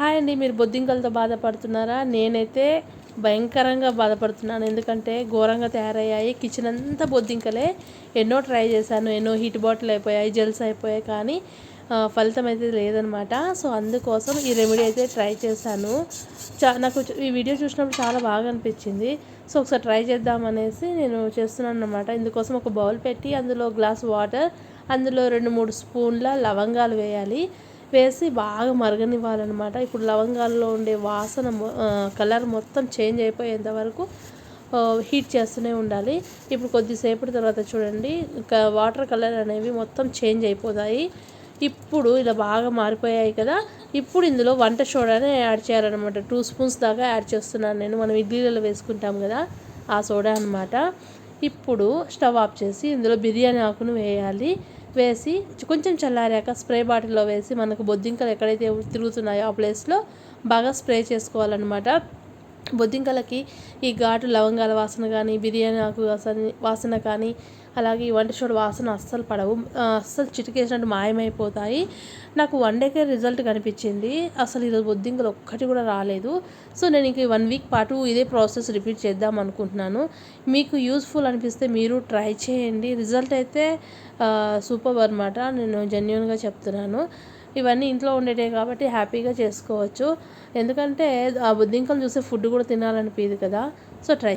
Hi అండి మీరు బొద్దింకలతో బాధపడుతున్నారా? నేనైతే భయంకరంగా బాధపడుతున్నాను. ఎందుకంటే ఘోరంగా తయారయ్యాయి. కిచెన్ అంతా బొద్దింకలే. ఎన్నో ట్రై చేశాను. ఎన్నో హీట్ బాటిల్ అయిపోయాయి జెల్స్ అయిపోయాయి కానీ ఫలితం అయితే లేదనమాట సో అందుకోసం ఈ రెమెడీ అయితే ట్రై చేశాను. చా నాకు ఈ వీడియో చూసినప్పుడు చాలా బాగా అనిపించింది. సో ఒకసారి ట్రై చేద్దామనేసి నేను చేస్తున్నాను అనమాట ఇందుకోసం ఒక బౌల్ పెట్టి అందులో గ్లాస్ వాటర్ అందులో రెండు మూడు స్పూన్ల లవంగాలు వేయాలి. వేసి బాగా మరగనివ్వాలన్నమాట. ఇప్పుడు లవంగాల్లో ఉండే వాసన కలర్ మొత్తం చేంజ్ అయిపోయేంత వరకు హీట్ చేస్తూనే ఉండాలి. ఇప్పుడు కొద్దిసేపటి తర్వాత చూడండి వాటర్ కలర్ అనేవి మొత్తం చేంజ్ అయిపోతాయి. ఇప్పుడు ఇలా బాగా మారిపోయాయి కదా ఇప్పుడు ఇందులో వంట సోడానే యాడ్ చేయాలన్నమాట. టూ స్పూన్స్ దాకా యాడ్ చేస్తున్నాను నేను. మనం ఇడ్లీలలో వేసుకుంటాం కదా ఆ సోడా అనమాట ఇప్పుడు స్టవ్ ఆఫ్ చేసి ఇందులో బిర్యానీ ఆకును వేయాలి. వేసి కొంచెం చల్లారాక స్ప్రే బాటిల్లో వేసి మనకు బొద్దింకలు ఎక్కడైతే తిరుగుతున్నాయో ఆ ప్లేస్లో బాగా స్ప్రే చేసుకోవాలన్నమాట. బొద్దింకలకి ఈ ఘాటు లవంగాల వాసన కానీ బిర్యానీ ఆకు వాసన వాసన కానీ అలాగే ఈ వంట సోడా వాసన అస్సలు పడవు. అస్సలు చిటికేసినట్టు మాయమైపోతాయి. నాకు వన్ డేకే రిజల్ట్ కనిపించింది. అసలు ఈరోజు బొద్దింకలు ఒక్కటి కూడా రాలేదు. సో నేను ఇంక వన్ వీక్ పాటు ఇదే ప్రాసెస్ రిపీట్ చేద్దాం అనుకుంటున్నాను. మీకు యూస్ఫుల్ అనిపిస్తే మీరు ట్రై చేయండి. రిజల్ట్ అయితే సూపర్ అనమాట నేను జెన్యున్గా చెప్తున్నాను. ఇవన్నీ ఇంట్లో ఉండేటివి కాబట్టి హ్యాపీగా చేసుకోవచ్చు. ఎందుకంటే ఆ బొద్దింకలు చూసే ఫుడ్ కూడా తినాలనిపించదు కదా. So try